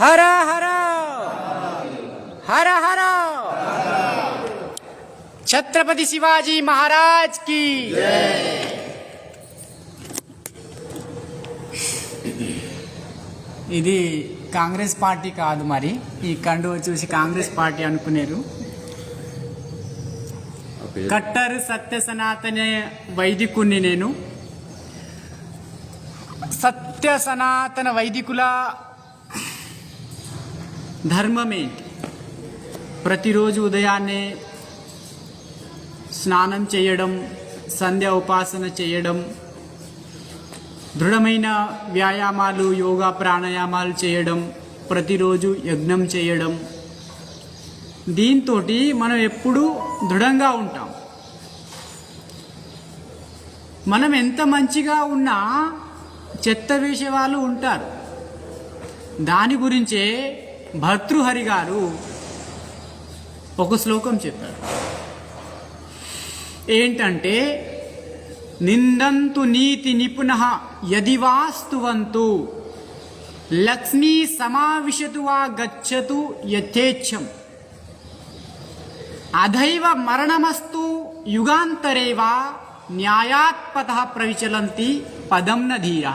హర హర! హర హర! ఛత్రపతి శివాజీ మహారాజ్కి! ఇది కాంగ్రెస్ పార్టీ కాదు మరి. ఈ కండువ చూసి కాంగ్రెస్ పార్టీ అనుకునేరు. కట్టర్ సత్య సనాతనే వైదికుణ్ణి నేను. సత్య సనాతన వైదికుల ధర్మమేంటి ప్రతిరోజు ఉదయాన్నే స్నానం చేయడం సంధ్య ఉపాసన చేయడం దృఢమైన వ్యాయామాలు యోగా ప్రాణాయామాలు చేయడం ప్రతిరోజు యజ్ఞం చేయడం. దీంతో మనం ఎప్పుడూ దృఢంగా ఉంటాం. మనం ఎంత మంచిగా ఉన్నా చెత్త వేసే వాళ్ళు ఉంటారు. దాని గురించే భర్తృహరి గారు ఒక శ్లోకం చెప్పారు. ఏంటంటే నిందంతు నీతి నిపుణ యది వాస్తువంతు లక్ష్మీ సమావిశతు వా గచ్చతు యథేచ్ఛం. అధైవ మరణమస్తు యుగాంతరే వా న్యాయాత్పత ప్రవిచలంతి పదం నధీర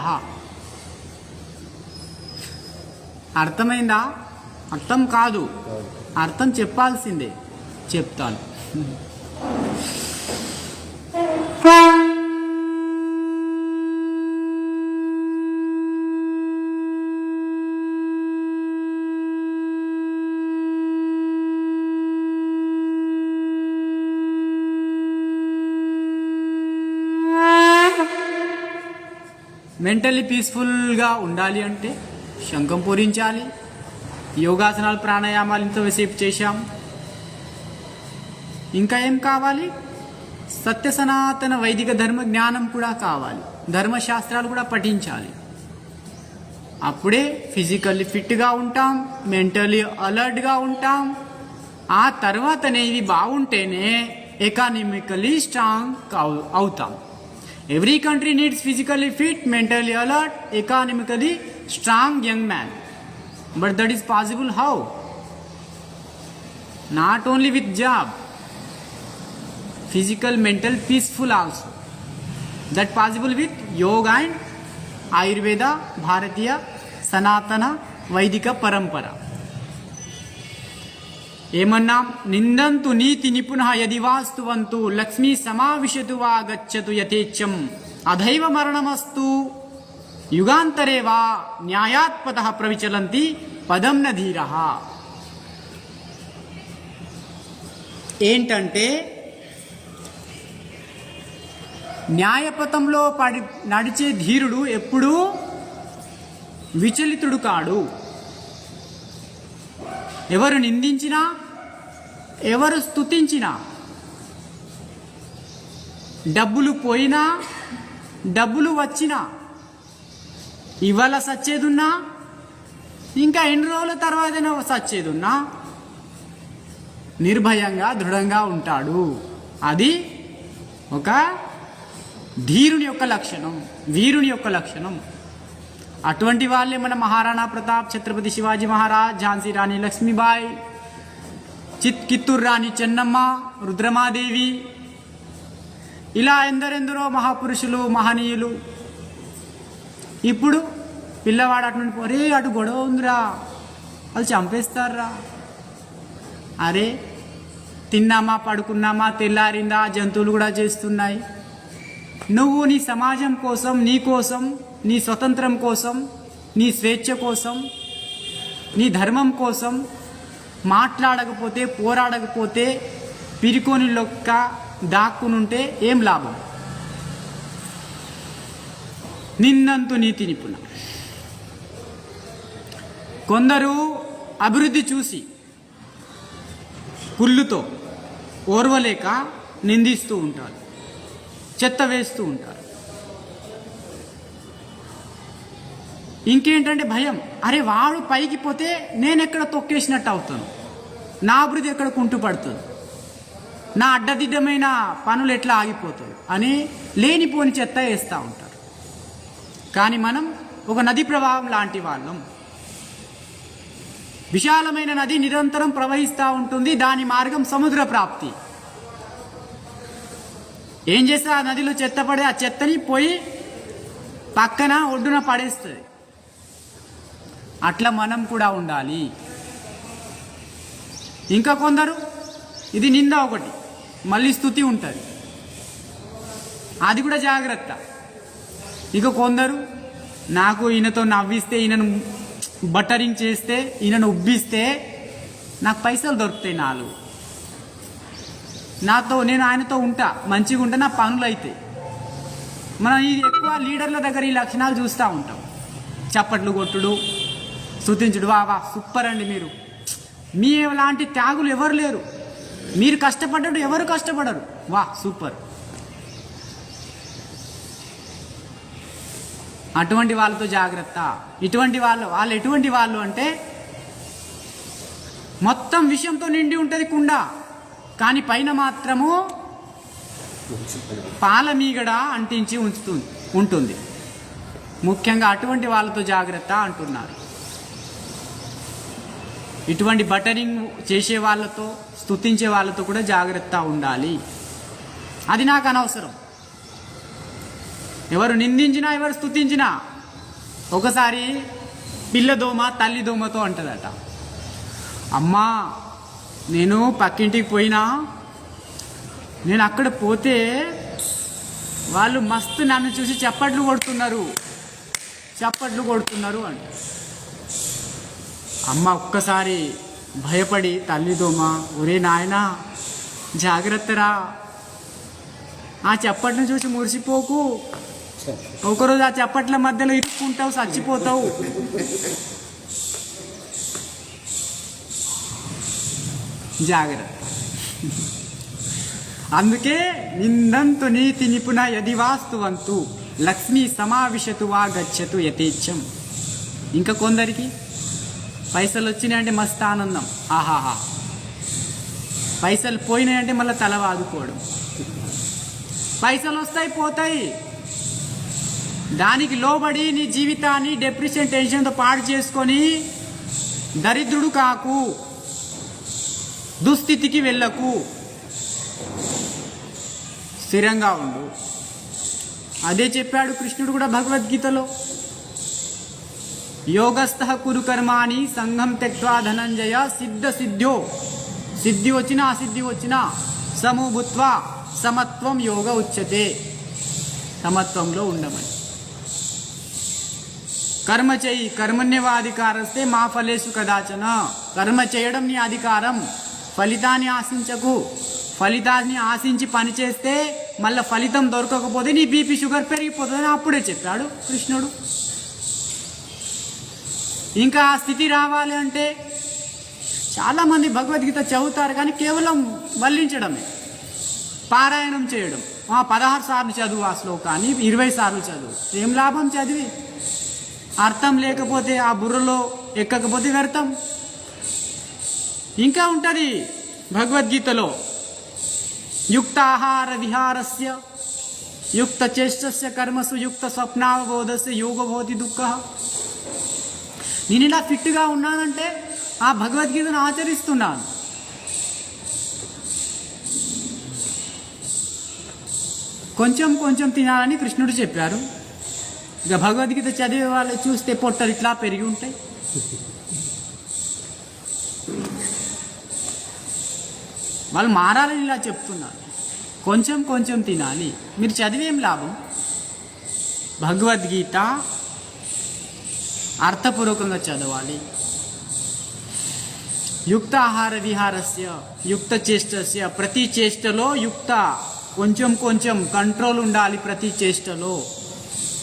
అర్థమైందా? అర్థం కాదు. అర్థం చెప్పాల్సిందే. చెప్తాను. మెంటల్లీ పీస్ఫుల్గా ఉండాలి అంటే శంఖం పూరించాలి. యోగాసనాలు ప్రాణాయామాలు ఇంతసేపు చేశాం. ఇంకా ఏం కావాలి? సత్య సనాతన వైదిక ధర్మ జ్ఞానం కూడా కావాలి. ధర్మశాస్త్రాలు కూడా పఠించాలి. అప్పుడే ఫిజికల్లీ ఫిట్గా ఉంటాం మెంటలీ అలర్ట్గా ఉంటాం. ఆ తర్వాతనే ఇవి బాగుంటేనే ఎకానమికలీ స్ట్రాంగ్ అవుతాం. Every country needs physically fit mentally alert economically strong young man. But that is possible how not only with job physical mental peaceful also. That possible with yoga and ayurveda bharatiya సనాతన వైదిక పరంపర ఏమన్నాం? నిందంతు నీతి నిపుణ యది వాస్తువంతు లక్ష్మీ సమావిశతు వా గచ్చతు యథేచ్ఛం. అధైవ మరణమస్తు. యుగాంతరే వా న్యాయాత్పత ప్రవిచలంతి పదం నధీర ఏంటంటే న్యాయపథంలో పడి నడిచే ధీరుడు ఎప్పుడూ విచలితుడు కాడు. ఎవరు నిందించినా ఎవరు స్తుతించినా డబ్బులు పోయినా డబ్బులు వచ్చినా ఇవాళ సచ్చేదున్నా? ఇంకా ఎన్ని రోజుల తర్వాతనే సచ్చేదున్నా? నిర్భయంగా దృఢంగా ఉంటాడు. అది ఒక ధీరుని యొక్క లక్షణం వీరుని యొక్క లక్షణం. అటువంటి వాళ్ళే మన మహారాణా ప్రతాప్ ఛత్రపతి శివాజీ మహారాజ్ ఝాన్సీ రాణి లక్ష్మీబాయి చిత్ కిత్తూరు రాణి చెన్నమ్మ రుద్రమాదేవి. ఇలా ఎందరెందరో మహాపురుషులు మహనీయులు ఇప్పుడు పిల్లవాడు అటు నుండి ఒరే అటు గొడవ ఉందిరా. వాళ్ళు చంపేస్తారా? అరే తిన్నామా పడుకున్నామా తెల్లారిందా జంతువులు కూడా చేస్తున్నాయి. నువ్వు నీ సమాజం కోసం నీ కోసం నీ స్వతంత్రం కోసం నీ స్వేచ్ఛ కోసం నీ ధర్మం కోసం మాట్లాడకపోతే పోరాడకపోతే పిరికోని లొక్క దాక్కునుంటే ఏం లాభం? నిన్నంతు నీతి నిపుణ. కొందరు అభివృద్ధి చూసి కుళ్ళుతో ఓర్వలేక నిందిస్తూ ఉంటారు చెత్త వేస్తూ ఉంటారు. ఇంకేంటంటే భయం అరే వాడు పైకి పోతే నేను ఎక్కడ తొక్కేసినట్టు అవుతాను? నా అభివృద్ధి ఎక్కడ కుంటుపడుతుంది? నా అడ్డదిడ్డమైన పనులు ఎట్లా ఆగిపోతాయి? అని లేనిపోని చెత్త వేస్తూ ఉంటారు. కానీ మనం ఒక నది ప్రవాహం లాంటి వాళ్ళం. విశాలమైన నది నిరంతరం ప్రవహిస్తూ ఉంటుంది దాని మార్గం సముద్ర ప్రాప్తి. ఏం చేస్తే ఆ నదిలో చెత్త పడే ఆ చెత్తని పోయి పక్కన ఒడ్డున పడేస్తుంది అట్లా మనం కూడా ఉండాలి. ఇంకా కొందరు ఇది నింద ఒకటి మళ్ళీ స్థుతి ఉంటుంది. అది కూడా జాగ్రత్త. ఇక కొందరు నాకు ఈయనతో నవ్విస్తే ఈయనను బట్టరింగ్ చేస్తే ఈయనను ఉబ్బిస్తే నాకు పైసలు దొరుకుతాయి నాలుగు. నాతో నేను ఆయనతో ఉంటా మంచిగా ఉంటా నా పనులు అయితే మనం ఇది ఎక్కువ లీడర్ల దగ్గర ఈ లక్షణాలు చూస్తూ ఉంటాం. చప్పట్లు కొట్టుడు శృతించుడు వా వా సూపర్ అండి మీరు. మీ లాంటి త్యాగులు ఎవరు లేరు? మీరు కష్టపడ్డట్టు ఎవరు కష్టపడరు? వా సూపర్. అటువంటి వాళ్ళతో జాగ్రత్త. ఇటువంటి వాళ్ళు వాళ్ళు ఎటువంటి వాళ్ళు అంటే మొత్తం విషయంతో నిండి ఉంటుంది కుండ. కానీ పైన మాత్రము పాల మీగడ అంటించి ఉంచుతుంది ఉంటుంది. ముఖ్యంగా అటువంటి వాళ్ళతో జాగ్రత్త అంటున్నారు. ఇటువంటి బటరింగ్ చేసే వాళ్ళతో స్తుతించే వాళ్ళతో కూడా జాగ్రత్త ఉండాలి. అది నాకు అనవసరం. ఎవరు నిందించినా ఎవరు స్తుతించినా ఒకసారి పిల్ల దోమ తల్లి దోమతో అంటదట. అమ్మా నేను పక్కింటికి పోయినా నేను అక్కడ పోతే వాళ్ళు మస్తు నన్ను చూసి చప్పట్లు కొడుతున్నారు. చప్పట్లు కొడుతున్నారు అంట. అమ్మ ఒక్కసారి భయపడి తల్లి దోమ ఒరే నాయనా జాగ్రత్తరా. ఆ చప్పట్లను చూసి మురిసిపోకు. ఒకరోజు ఆ చప్పట్ల మధ్యలో ఇరుక్కుంటావు చచ్చిపోతావు. జాగ్రత్త. అందుకే నిందంతు నీతి నిపుణ యది వాస్తువంతు లక్ష్మీ సమావిశతు వా గచ్చతు యథేచ్ఛం ఇంకా కొందరికి పైసలు వచ్చినాయంటే మస్తు ఆనందం. ఆహాహా. పైసలు పోయినాయంటే మళ్ళీ తల వాదుకోవడం. పైసలు వస్తాయి పోతాయి. దానికి లోబడి నీ జీవితాన్ని డిప్రెషన్ టెన్షన్తో పాడు చేసుకొని దరిద్రుడు కాకు. దుస్థితికి వెళ్ళకు. స్థిరంగా ఉండు. అదే చెప్పాడు కృష్ణుడు కూడా భగవద్గీతలో. యోగస్థ కురుకర్మాని సంఘం తెక్వా ధనంజయ సిద్ధ సిద్ధ్యో. సిద్ధి వచ్చినా అసిద్ధి వచ్చినా సమూభుత్వ సమత్వం యోగ ఉచ్యతే. సమత్వంలో ఉండమని. కర్మ చేయి కర్మణ్యవాధికారస్తే మా ఫలేసు కదాచన. కర్మ చేయడం నీ అధికారం. ఫలితాన్ని ఆశించకు. ఫలితాన్ని ఆశించి పని చేస్తే మళ్ళీ ఫలితం దొరకకపోతే నీ బీపీ షుగర్ పెరిగిపోతుందని అప్పుడే చెప్పాడు కృష్ణుడు. ఇంకా ఆ స్థితి రావాలి అంటే చాలామంది భగవద్గీత చదువుతారు కానీ కేవలం వల్లించడమే పారాయణం చేయడం. పదహారు సార్లు చదువు ఆ శ్లోకాన్ని ఇరవై సార్లు చదువు. ఏం లాభం చదివి? అర్థం లేకపోతే ఆ బుర్రలో ఎక్కకపోతే వ్యర్థం. ఇంకా ఉంటుంది భగవద్గీతలో. యుక్తాహార విహారస్య యుక్త చేష్టస్య కర్మసు యుక్త స్వప్నావబోధస్య యోగబోధి దుఃఖ. నేను ఇలా ఫిట్గా ఉన్నానంటే ఆ భగవద్గీతను ఆచరిస్తున్నాను. కొంచెం కొంచెం తినాలని కృష్ణుడు చెప్పారు. ఇక భగవద్గీత చదివే వాళ్ళు చూస్తే పొట్టలు ఇట్లా పెరిగి ఉంటాయి. వాళ్ళు మారాలని ఇలా చెప్తున్నారు. కొంచెం కొంచెం తినాలి. మీరు చదివేం లాభం? భగవద్గీత అర్థపూర్వకంగా చదవాలి. యుక్త ఆహార విహారస్య యుక్త చేష్టస్య ప్రతి చేష్టలో యుక్త. కొంచెం కొంచెం కంట్రోల్ ఉండాలి ప్రతి చేష్టలో.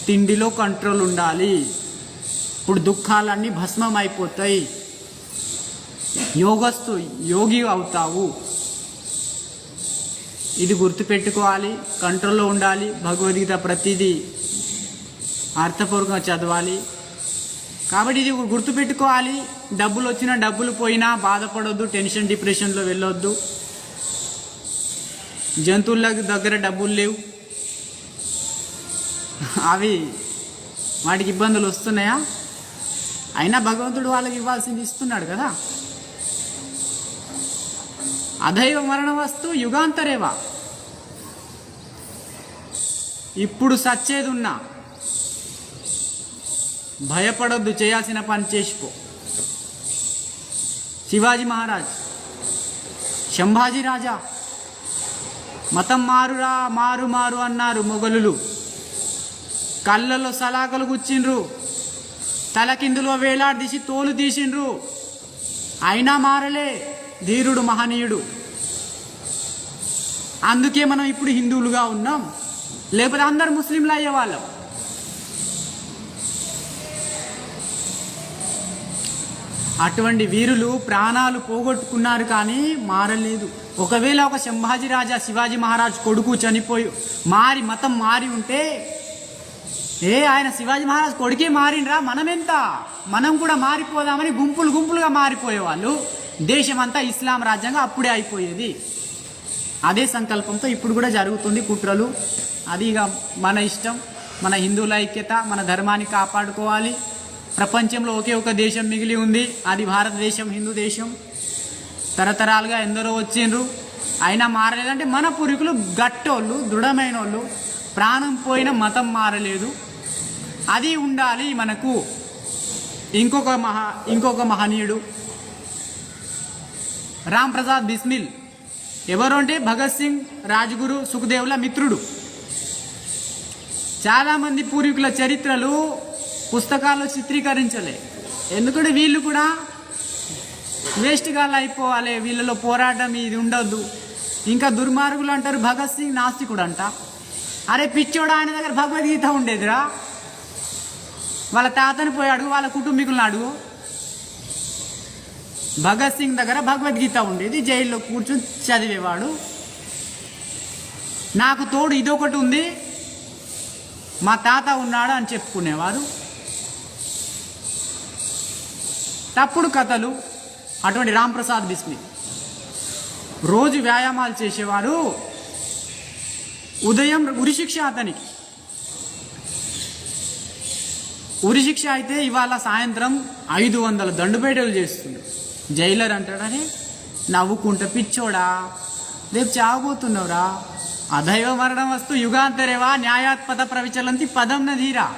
తిండిలో కంట్రోల్ ఉండాలి. ఇప్పుడు దుఃఖాలన్నీ భస్మం అయిపోతాయి యోగస్తు యోగి అవుతావు. ఇది గుర్తుపెట్టుకోవాలి కంట్రోల్లో ఉండాలి. భగవద్గీత ప్రతిదీ అర్థపూర్వకంగా చదవాలి. కాబట్టి ఇది గుర్తుపెట్టుకోవాలి. డబ్బులు వచ్చినా డబ్బులు పోయినా బాధపడొద్దు టెన్షన్ డిప్రెషన్లో వెళ్ళొద్దు. జంతువుల దగ్గర డబ్బులు లేవు. అవి వాటికి ఇబ్బందులు వస్తున్నాయా? అయినా భగవంతుడు వాళ్ళకి ఇవ్వాల్సింది ఇస్తున్నాడు కదా. అదైవ మరణ వస్తు యుగాంతరేవా. ఇప్పుడు సచ్చేది ఉన్నా భయపడొద్దు చేయాల్సిన పని చేసిపో. శివాజీ మహారాజ్ శంభాజీ రాజా మతం మారురా మారు మారు అన్నారు మొగలులు కళ్ళల్లో సలాకలు గుచ్చిండ్రు. తలకిందులో వేలాడదీసి తోలు తీసిండ్రు. అయినా మారలే ధీరుడు మహనీయుడు. అందుకే మనం ఇప్పుడు హిందువులుగా ఉన్నాం. లేకపోతే అందరు ముస్లింలు అయ్యేవాళ్ళం అటువంటి వీరులు ప్రాణాలు పోగొట్టుకున్నారు కానీ మారలేదు. ఒకవేళ ఒక శంభాజీ రాజా శివాజీ మహారాజ్ కొడుకు చనిపోయి మారి మతం మారి ఉంటే ఏ ఆయన శివాజీ మహారాజ్ కొడుకే మారిండ్రా? మనమెంత? మనం కూడా మారిపోదామని గుంపులు గుంపులుగా మారిపోయేవాళ్ళు. దేశమంతా ఇస్లాం రాజ్యంగా అప్పుడే అయిపోయేది. అదే సంకల్పంతో ఇప్పుడు కూడా జరుగుతుంది కుట్రలు. అది ఇక మన ఇష్టం. మన హిందువుల ఐక్యత మన ధర్మాన్ని కాపాడుకోవాలి. ప్రపంచంలో ఒకే ఒక దేశం మిగిలి ఉంది. అది భారతదేశం హిందూ దేశం. తరతరాలుగా ఎందరో వచ్చిండ్రు. అయినా మారలేదంటే మన పూర్వీకులు గట్టోళ్ళు దృఢమైన వాళ్ళు ప్రాణం పోయిన మతం మారలేదు. అది ఉండాలి మనకు. ఇంకొక మహా ఇంకొక మహనీయుడు. రామ్ ప్రసాద్ బిస్మిల్. ఎవరు అంటే భగత్ సింగ్ రాజ్గురు సుఖదేవుల మిత్రుడు. చాలామంది పూర్వీకుల చరిత్రలు పుస్తకాల్లో చిత్రీకరించలే. ఎందుకంటే వీళ్ళు కూడా వేస్ట్గా అయిపోవాలి వీళ్ళలో పోరాటం ఇది ఉండొద్దు. ఇంకా దుర్మార్గులు అంటారు భగత్ సింగ్ నాస్తికుడు అంట అరే పిచ్చోడా ఆయన దగ్గర భగవద్గీత ఉండేదిరా. వాళ్ళ తాతని పోయి అడుగు వాళ్ళ కుటుంబీకులను అడుగు. భగత్ సింగ్ దగ్గర భగవద్గీత ఉండేది జైల్లో కూర్చొని చదివేవాడు. నాకు తోడు ఇదొకటి ఉంది మా తాత ఉన్నాడు అని చెప్పుకునేవారు. తప్పుడు కథలు అటువంటి రాంప్రసాద్ బిస్మి. రోజు వ్యాయామాలు చేసేవారు ఉదయం ఉరిశిక్ష అతనికి. ఉరిశిక్ష అయితే ఇవాళ సాయంత్రం ఐదు వందల దండుపేటలు చేస్తుండు జైలర్ అంటాడని నవ్వుకుంట పిచ్చోడా? రేపు చావబోతున్నావురా? అదైవ మరణం వస్తూ యుగాంతరేవా? న్యాయాత్పద ప్రవిచలంతి పదం ధీరా.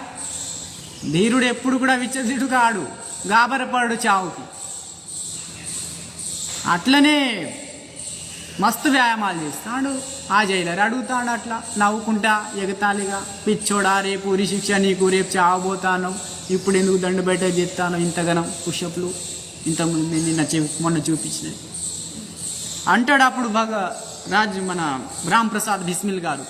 ధీరుడు ఎప్పుడు కూడా విచ్చదిడు కాడు. గాబరపడు చావుకి. అట్లనే మస్తు వ్యాయామాలు చేస్తాడు. ఆ జైలర్ అడుగుతాడు అట్లా. నవ్వుకుంటా ఎగతాళిగా. పిచ్చోడా రేపు ఉరి శిక్ష నీకు రేపు చావబోతాను ఇప్పుడు ఎందుకు దండు బయట చేస్తాను ఇంతగనం పుషప్లు? ఇంతకుముందు నేను నిన్న చె మొన్న చూపించినవి. అంటాడు అప్పుడు బాగా రాజు మన రాంప్రసాద్ బిస్మిల్ గారు.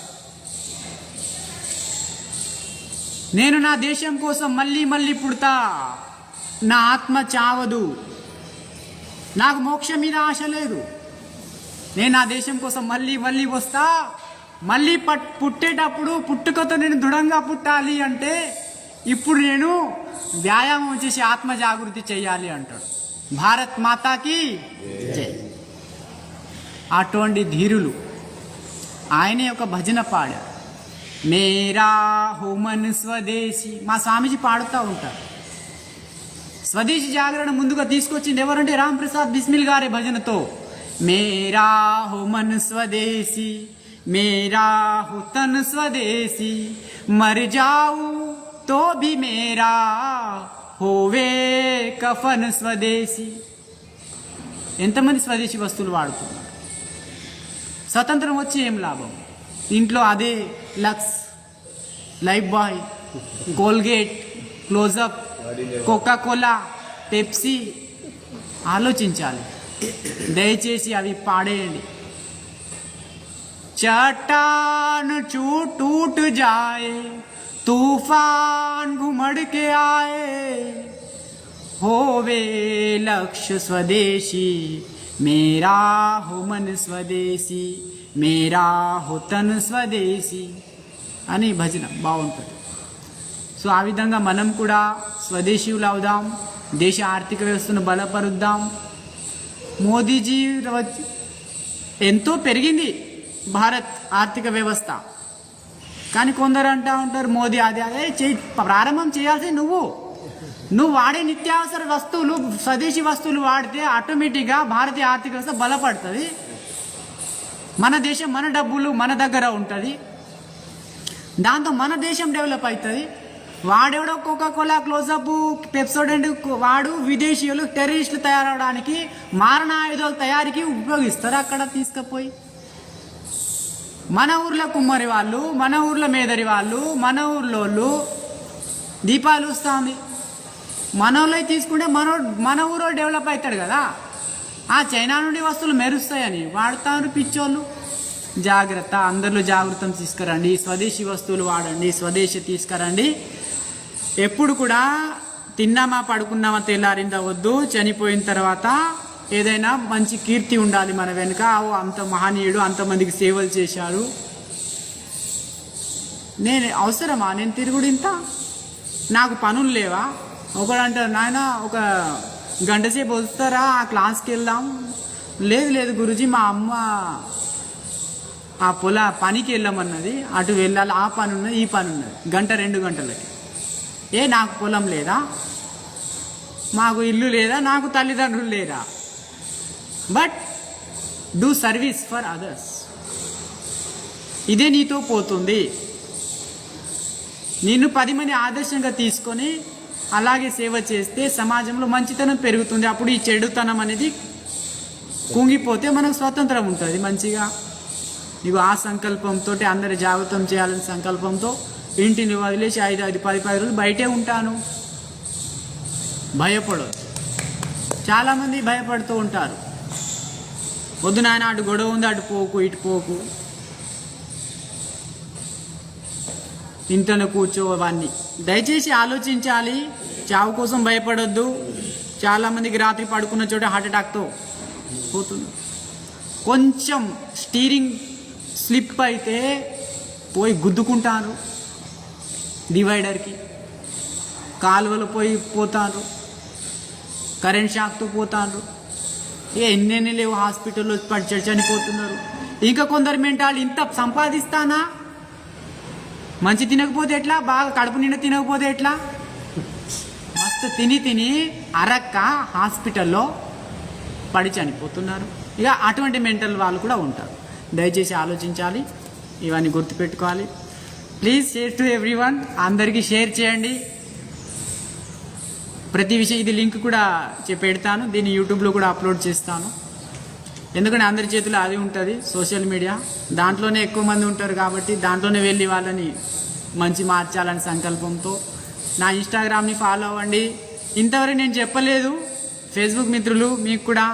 నేను నా దేశం కోసం మళ్ళీ మళ్ళీ పుడతా. నా ఆత్మ చావదు. నాకు మోక్షం మీద ఆశ లేదు. నేను నా దేశం కోసం మళ్ళీ మళ్ళీ వస్తా మళ్ళీ పట్ పుట్టేటప్పుడు పుట్టుకతో నేను దృఢంగా పుట్టాలి అంటే ఇప్పుడు నేను వ్యాయామం చేసి ఆత్మ జాగృతి చేయాలి అంటాడు. భారత్ మాతాకి జై. అటువంటి ధీరులు ఆయనే ఒక భజన పాడారు. మేరా హోమన్ స్వదేశీ మా స్వామీజీ పాడుతూ ఉంటారు. స్వదేశీ జాగరణ ముందుగా తీసుకొచ్చింది ఎవరంటే రామ్ ప్రసాద్ బిస్మిల్ గారి భజనతో. మేరా హోమన్ స్వదేశీ हो तन స్వదేశీ मर జావు तो भी మేరా హోవే కఫన్ స్వదేశీ. ఎంతమంది స్వదేశీ వస్తువులు వాడుతున్నారు? స్వతంత్రం వచ్చి ఏం లాభం? ఇంట్లో అదే Lux Lifebuoy Colgate Closeup Coca Cola Pepsi ఆలోచించాలి. దయచేసి అవి పాడేయండి चट्टान चू टूट जाए तूफान घुमड़ के आए होवे लक्ष्य स्वदेशी मेरा हो मन స్వదేశీ మేరా హో తన్ స్వదేశీ అని భజన బాగుంటుంది సో ఆ విధంగా మనం కూడా స్వదేశీయులు అవుదాం దేశ ఆర్థిక వ్యవస్థను బలపరుద్దాం మోదీజీ వచ్చి- ఎంతో పెరిగింది భారత్ ఆర్థిక వ్యవస్థ. కానీ కొందరు అంటా ఉంటారు మోదీ అది అదే చేయి ప్రారంభం చేయాల్సి నువ్వు. నువ్వు వాడే నిత్యావసర వస్తువులు స్వదేశీ వస్తువులు వాడితే ఆటోమేటిక్గా భారతీయ ఆర్థిక వ్యవస్థ బలపడుతుంది. మన దేశం మన డబ్బులు మన దగ్గర ఉంటుంది. దాంతో మన దేశం డెవలప్ అవుతుంది. వాడెవడో కోకా కోలా క్లోజప్ పెప్సోడెంట్ వాడు విదేశీయులు టెర్రరిస్టులు తయారవడానికి మారణాయుధాల తయారీకి ఉపయోగిస్తారు. అక్కడ తీసుకుపోయి. మన ఊర్లో కుమ్మరి వాళ్ళు మన ఊర్లో మేదరి వాళ్ళు మన ఊర్లోళ్ళు దీపాలు వస్తుంది మన తీసుకుంటే మన మన ఊరో డెవలప్ అవుతాడు కదా. ఆ చైనా నుండి వస్తువులు మెరుస్తాయని వాడుతారు పిచ్చోళ్ళు. జాగ్రత్త అందరిలో జాగ్రత్త తీసుకురండి. స్వదేశీ వస్తువులు వాడండి స్వదేశీ తీసుకురండి. ఎప్పుడు కూడా తిన్నామా పడుకున్నామా తెల్లారిందా వద్దు చనిపోయిన తర్వాత ఏదైనా మంచి కీర్తి ఉండాలి మన వెనుక. ఓ అంత మహనీయుడు అంతమందికి సేవలు చేశాడు. నేను అవసరమా? నేను తిరుగుడు ఇంత? నాకు పనులు లేవా? ఒకడు అంటారు నాయన ఒక గంట సేపు వస్తారా? ఆ క్లాస్కి వెళ్దాం. లేదు లేదు గురుజీ మా అమ్మ ఆ పొల పనికి వెళ్ళమన్నది. అటు వెళ్ళాలి ఆ పని ఉన్నది ఈ పని ఉన్నది గంట రెండు గంటలకి. ఏ నాకు పొలం లేదా? మాకు ఇల్లు లేదా? నాకు తల్లిదండ్రులు లేరా? But do service for others. ఇదే నీతో పోతుంది. నిన్ను పది మంది ఆదర్శంగా తీసుకొని అలాగే సేవ చేస్తే సమాజంలో మంచితనం పెరుగుతుంది. అప్పుడు ఈ చెడుతనం అనేది కుంగిపోతే మనకు స్వతంత్రం ఉంటుంది మంచిగా. నీకు ఆ సంకల్పంతో అందరి జాగ్రత్తం చేయాలని సంకల్పంతో ఇంటిని వదిలేసి ఐదు ఐదు పది పది రోజులు బయటే ఉంటాను. భయపడదు చాలామంది భయపడుతూ ఉంటారు. వద్దు నాయన అటు గొడవ ఉంది అటు పోకు ఇటు పోకు. ఇంతను కూర్చో అవన్నీ. దయచేసి ఆలోచించాలి. చావు కోసం భయపడొద్దు. చాలామందికి రాత్రి పడుకున్న చోట హార్ట్ అటాక్తో పోతుంది. కొంచెం స్టీరింగ్ స్లిప్ అయితే పోయి గుద్దుకుంటారు. డివైడర్కి. కాలువలు పోయి పోతారు కరెంట్ షాక్తో పోతారు ఏ ఎన్నెన్ని లేవు హాస్పిటల్లో పడి చనిపోతున్నారు. ఇంకా కొందరు మెంటాలు ఇంత సంపాదిస్తానా? మంచి తినకపోతే ఎట్లా? బాగా కడుపు నిండా తినకపోతే ఎట్లా? మస్తు తిని తిని అరక్క హాస్పిటల్లో పడి చనిపోతున్నారు. ఇక అటువంటి మెంటల్ వాళ్ళు కూడా ఉంటారు. దయచేసి ఆలోచించాలి. ఇవన్నీ గుర్తుపెట్టుకోవాలి. Please share to everyone అందరికీ షేర్ చేయండి. ప్రతి విషయం ఇది లింక్ కూడా పెడతాను. దీన్ని యూట్యూబ్లో కూడా అప్లోడ్ చేస్తాను. ఎందుకంటే అందరి చేతిలో అది ఉంటుంది సోషల్ మీడియా దాంట్లోనే ఎక్కువ మంది ఉంటారు కాబట్టి దాంట్లోనే వెళ్ళి వాళ్ళని మంచి మార్చాలని సంకల్పంతో. నా ఇన్స్టాగ్రామ్ని ఫాలో అవ్వండి. ఇంతవరకు నేను చెప్పలేదు. ఫేస్బుక్ మిత్రులు మీకు కూడా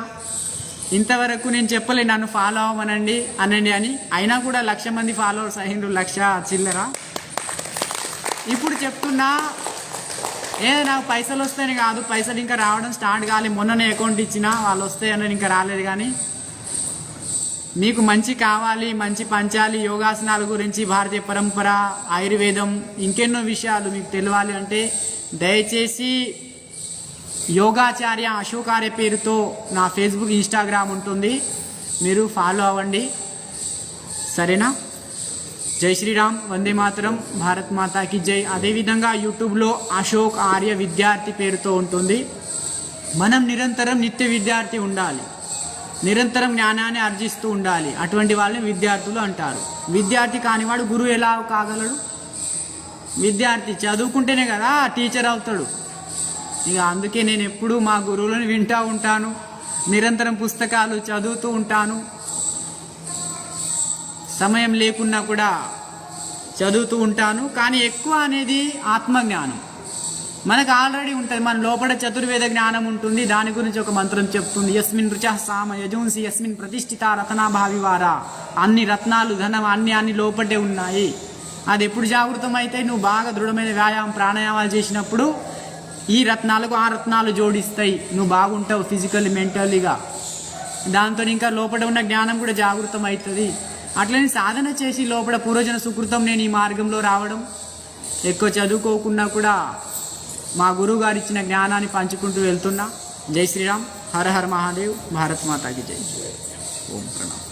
ఇంతవరకు నేను చెప్పలే నన్ను ఫాలో అవ్వమనండి అనండి అని. అయినా కూడా లక్ష మంది ఫాలోవర్స్ అయ్యిండ్రు లక్ష చిల్లర. ఇప్పుడు చెప్తున్నా ఏ నాకు పైసలు వస్తాయని కాదు పైసలు ఇంకా రావడం స్టార్ట్ కాలే. మొన్ననే అకౌంట్ ఇచ్చిన వాళ్ళు వస్తాయని ఇంకా రాలేదు కానీ మీకు మంచి కావాలి మంచి పంచాలి యోగాసనాల గురించి భారతీయ పరంపర ఆయుర్వేదం ఇంకెన్నో విషయాలు మీకు తెలియాలి అంటే దయచేసి యోగాచార్య అశోకార్య పేరుతో నా ఫేస్బుక్ ఇన్స్టాగ్రామ్ ఉంటుంది. మీరు ఫాలో అవ్వండి. సరేనా? జై శ్రీరామ్. వందే మాతరం. భారత్ మాతాకి జై. అదేవిధంగా యూట్యూబ్లో అశోక్ ఆర్య విద్యార్థి పేరుతో ఉంటుంది. మనం నిరంతరం నిత్య విద్యార్థి ఉండాలి. నిరంతరం జ్ఞానాన్ని ఆర్జిస్తూ ఉండాలి. అటువంటి వాళ్ళని విద్యార్థులు అంటారు. విద్యార్థి కానివాడు గురువు ఎలా కాగలడు? విద్యార్థి చదువుకుంటేనే కదా టీచర్ అవుతాడు. ఇక అందుకే నేను ఎప్పుడూ మా గురువులను వింటూ ఉంటాను. నిరంతరం పుస్తకాలు చదువుతూ ఉంటాను. సమయం లేకున్నా కూడా చదువుతూ ఉంటాను. కానీ ఎక్కువ అనేది ఆత్మజ్ఞానం. మనకు ఆల్రెడీ ఉంటుంది. మన లోపల చతుర్వేద జ్ఞానం ఉంటుంది. దాని గురించి ఒక మంత్రం చెప్తుంది. యస్మిన్ రుచ సామ యజుంసి యస్మిన్ ప్రతిష్ఠిత రత్నాభావి వారా అన్ని రత్నాలు ధనం అన్ని అన్ని లోపటే ఉన్నాయి. అది ఎప్పుడు జాగృతం అయితే నువ్వు బాగా దృఢమైన వ్యాయామం ప్రాణాయామాలు చేసినప్పుడు ఈ రత్నాలకు ఆ రత్నాలు జోడిస్తాయి. నువ్వు బాగుంటావు ఫిజికల్లీ మెంటల్లీగా దాంతో ఇంకా లోపల ఉన్న జ్ఞానం కూడా జాగృతం అవుతుంది. అట్లనే సాధన చేసి లోపల పూర్వజన సుకృతం నేను ఈ మార్గంలో రావడం. ఎక్కువ చదువుకోకుండా కూడా మా గురువు గారు ఇచ్చిన జ్ఞానాన్ని పంచుకుంటూ వెళ్తున్నా. జై శ్రీరామ్. హర హర మహాదేవ్. భారత్ మాతాకి జై. ఓం ప్రణామ్.